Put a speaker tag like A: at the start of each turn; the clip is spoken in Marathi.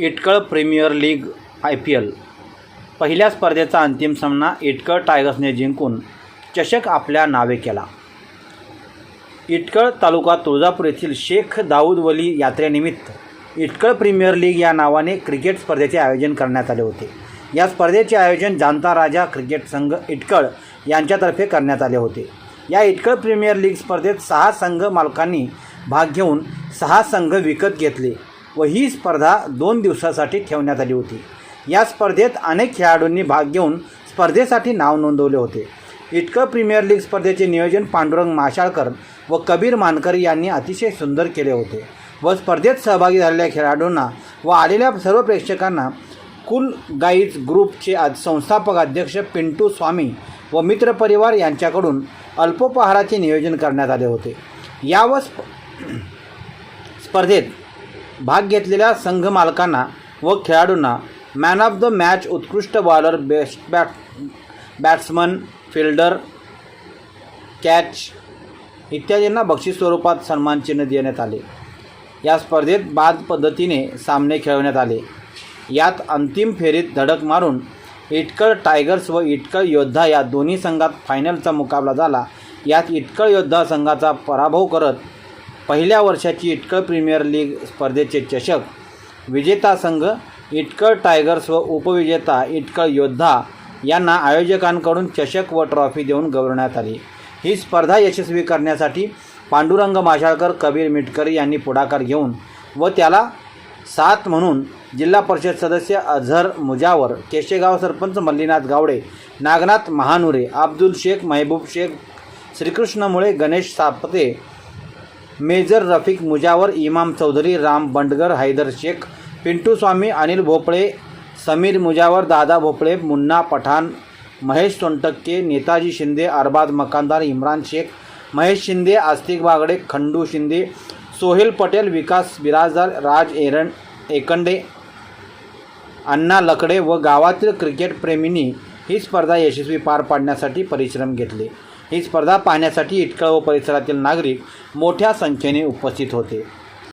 A: Itkal premier league I P L. पहिल्या स्पर्धेचा अंतिम सामना इटकळ टायगर्सने जिंकून चषक आपल्या नावे केला. इटकळ तालुका तुळजापूर येथील शेख दाऊद वली यात्रेनिमित्त इटकळ प्रीमियर लीग या नावाने क्रिकेट स्पर्धेचे आयोजन करण्यात आले होते. या स्पर्धेचे आयोजन जाणता राजा क्रिकेट संघ इटकळ यांच्यातर्फे करण्यात आले होते. या इटकळ प्रीमियर लीग स्पर्धेत सहा संघ मालकांनी भाग घेऊन सहा संघ विकत घेतले. व ही स्पर्धा दोन दिवसासाठी ठेवण्यात आली होती. या स्पर्धेत अनेक खेळाडूंनी भाग घेऊन स्पर्धेसाठी नाव नोंदवले होते. इटकं प्रीमियर लीग स्पर्धेचे नियोजन पांडुरंग माशाळकर व कबीर मानकर यांनी अतिशय सुंदर केले होते व स्पर्धेत सहभागी झालेल्या खेळाडूंना व आलेल्या सर्व प्रेक्षकांना कुल गाईज ग्रुपचे आज संस्थापक अध्यक्ष पिंटू स्वामी व मित्रपरिवार यांच्याकडून अल्पोपहाराचे नियोजन करण्यात आले होते. या व स्प स्पर्धेत भाग घेतलेल्या संघ मालकांना व खेळाडूंना मॅन ऑफ द मॅच उत्कृष्ट bowler best bat batsman fielder catch इत्यादींना बक्षीस स्वरूपात सन्मानचिन्ह देण्यात आले. या स्पर्धेत बाद पद्धतीने सामने खेळवण्यात आले. यात अंतिम फेरीत धडक मारून इटकळ टायगर्स व इटकळ योद्धा या दोन्ही संघात फायनलचा मुकाबला झाला. यात इटकळ योद्धा संघाचा पराभव करत पहिल्या वर्षाची इटकळ प्रीमियर लीग स्पर्धेचे चषक विजेता संघ इटकळ टायगर्स व उपविजेता इटकळ योद्धा यांना आयोजकांकडून चषक व ट्रॉफी देऊन गौरवण्यात आली. ही स्पर्धा यशस्वी करण्यासाठी पांडुरंग माशाळकर कबीर मिटकर यांनी पुढाकार घेऊन व त्याला साथ म्हणून जिल्हा परिषद सदस्य अझहर मुजावर केशेगाव सरपंच मल्लीनाथ गावडे नागनाथ महानुरे अब्दुल शेख महबूब शेख श्रीकृष्ण मुळे गणेश सापते मेजर रफिक मुजावर इमाम चौधरी राम बंडगर हैदर शेख पिंटू स्वामी अनिल भोपळे समीर मुजावर दादा भोपळे मुन्ना पठाण महेश सोनटक्के नेताजी शिंदे अरबाज मकानदार इम्रान शेख महेश शिंदे आस्तिक बागडे खंडू शिंदे सोहेल पटेल विकास बिराजदार राज एरण एकंडे अण्णा लकडे व गावातील क्रिकेटप्रेमींनी ही स्पर्धा यशस्वी पार पाडण्यासाठी परिश्रम घेतले. ही स्पर्धा पाहण्यासाठी इटकळ व परिसरातील नागरिक मोठ्या संख्येने उपस्थित होते.